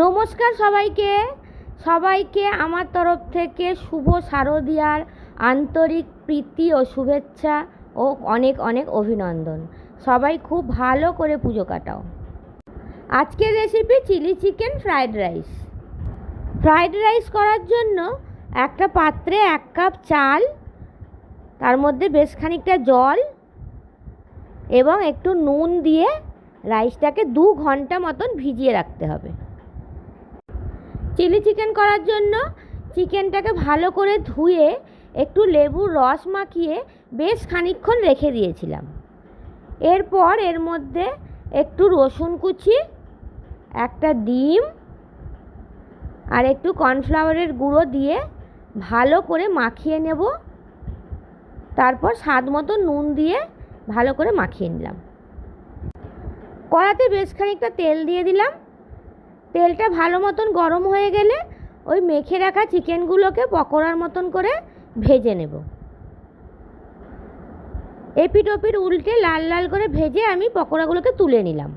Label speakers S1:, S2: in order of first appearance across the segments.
S1: নমস্কার সবাইকে। সবাইকে আমার তরফ থেকে শুভ শারদিয়ার আন্তরিক প্রীতি ও শুভেচ্ছা ও অনেক অনেক অভিনন্দন। সবাই খুব ভালো করে পুজো কাটাও। আজকের recipe chilli chicken fried rice fried rice করার জন্য একটা পাত্রে এক কাপ চাল, তার মধ্যে বেশ খানিকটা জল এবং একটু নুন দিয়ে রাইসটাকে দু ঘণ্টা মতন ভিজিয়ে রাখতে হবে। চিলি চিকেন করার জন্য চিকেনটাকে ভালো করে ধুয়ে একটু লেবুর রস মাখিয়ে বেশ খানিকক্ষণ রেখে দিয়েছিলাম। এরপর এর মধ্যে একটু রসুন কুচি, একটা ডিম আর একটু কর্নফ্লাওয়ারের গুঁড়ো দিয়ে ভালো করে মাখিয়ে নেব। তারপর স্বাদ মতো নুন দিয়ে ভালো করে মাখিয়ে নিলাম। কড়াতে বেশ খানিকটা তেল দিয়ে দিলাম। তেলটা ভালো মতন গরম হয়ে গেলে ওই মেখে রাখা চিকেনগুলোকে পকোড়ার মতন করে ভেজে নেব। এপিট ওপিট উল্টে লাল লাল করে ভেজে আমি পকোড়াগুলোকে তুলে নিলাম।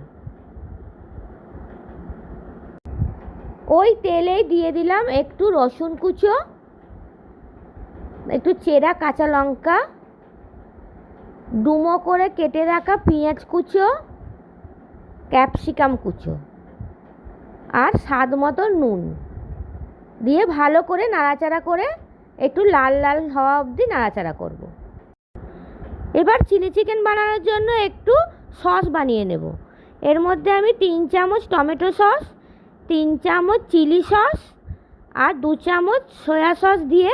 S1: ওই তেলেই দিয়ে দিলাম একটু রসুন কুচো, একটু চেরা কাঁচা লঙ্কা, ডুমো করে কেটে রাখা পেঁয়াজ কুচো, ক্যাপসিকাম কুচো। আর স্বাদ মতো নুন। দিয়ে ভালো করে নাড়াচাড়া করে একটু লাল লাল হওয়া অবধি নাড়াচাড়া করব। এবার চিলি চিকেন বানানোর জন্য একটু সস বানিয়ে নেব। এর মধ্যে আমি তিন চামচ টমেটো সস, তিন চামচ চিলি সস আর দু চামচ সয়া সস দিয়ে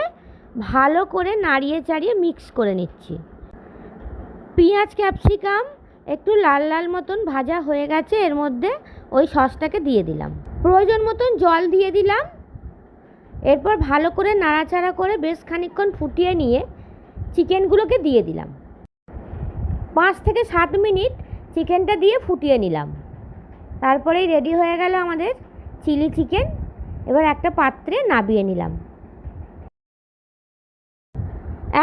S1: ভালো করে নাড়িয়ে চাড়িয়ে মিক্স করে নিচ্ছি। পেঁয়াজ, ক্যাপসিকাম একটু লাল লাল মতন ভাজা হয়ে গেছে, এর মধ্যে ওই সসটাকে দিয়ে দিলাম। প্রয়োজন মতন জল দিয়ে দিলাম। এরপর ভালো করে নাড়াচাড়া করে বেশ খানিকক্ষণ ফুটিয়ে নিয়ে চিকেনগুলোকে দিয়ে দিলাম। পাঁচ থেকে সাত মিনিট চিকেনটা দিয়ে ফুটিয়ে নিলাম। তারপরেই রেডি হয়ে গেল আমাদের চিলি চিকেন। এবার একটা পাত্রে নাবিয়ে নিলাম।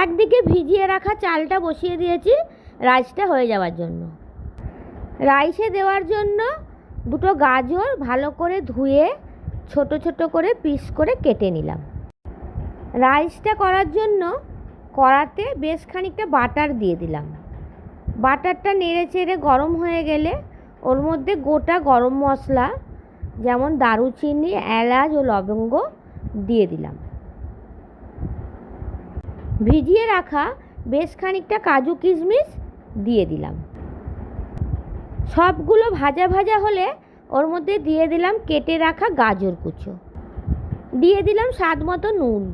S1: একদিকে ভিজিয়ে রাখা চালটা বসিয়ে দিয়েছি। রাইসটা হয়ে যাওয়ার জন্য। রাইসে দেওয়ার জন্য দুটো গাজর ভালো করে ধুয়ে, ছোট ছোট করে পিস করে কেটে নিলাম। রাইসটা করার জন্য কড়াতে বেশ খানিকটা বাটার দিয়ে দিলাম। বাটারটা নেড়ে চেড়ে গরম হয়ে গেলে ওর মধ্যে গোটা গরম মশলা, যেমন দারুচিনি, এলাচ ও লবঙ্গ দিয়ে দিলাম। ভিজিয়ে রাখা বেশ খানিকটা কাজু কিশমিশ দিয়ে দিলাম। সবগুলো ভাজা ভাজা হলে ওর মধ্যে দিয়ে দিলাম কেটে রাখা গাজর কুচো। দিয়ে দিলাম স্বাদ মতো নুন।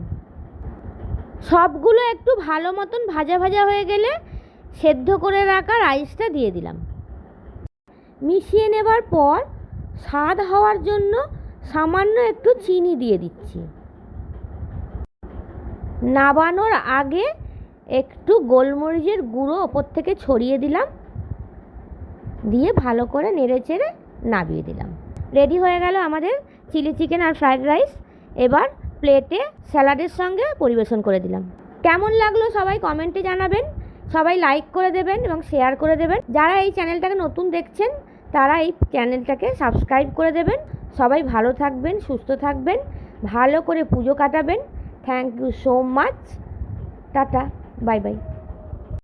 S1: সবগুলো একটু ভালো মতন ভাজা ভাজা হয়ে গেলে সেদ্ধ করে রাখা রাইসটা দিয়ে দিলাম। মিশিয়ে নেবার পর স্বাদ হওয়ার জন্য সামান্য একটু চিনি দিয়ে দিচ্ছি। নাবানোর আগে একটু গোলমরিচের গুঁড়ো ওপর থেকে ছড়িয়ে দিলাম। দিয়ে ভালো করে নেড়ে চেড়ে নাবিয়ে দিলাম। রেডি হয়ে গেল আমাদের চিলি চিকেন আর ফ্রায়েড রাইস। এবার প্লেটে স্যালাডের সঙ্গে পরিবেশন করে দিলাম। কেমন লাগল সবাই কমেন্টে জানাবেন। সবাই লাইক করে দেবেন এবং শেয়ার করে দেবেন। যারা এই চ্যানেলটাকে নতুন দেখছেন, তারা এই চ্যানেলটাকে সাবস্ক্রাইব করে দেবেন। সবাই ভালো থাকবেন, সুস্থ থাকবেন, ভালো করে পুজো কাটাবেন। Thank you so much. Tata. Bye bye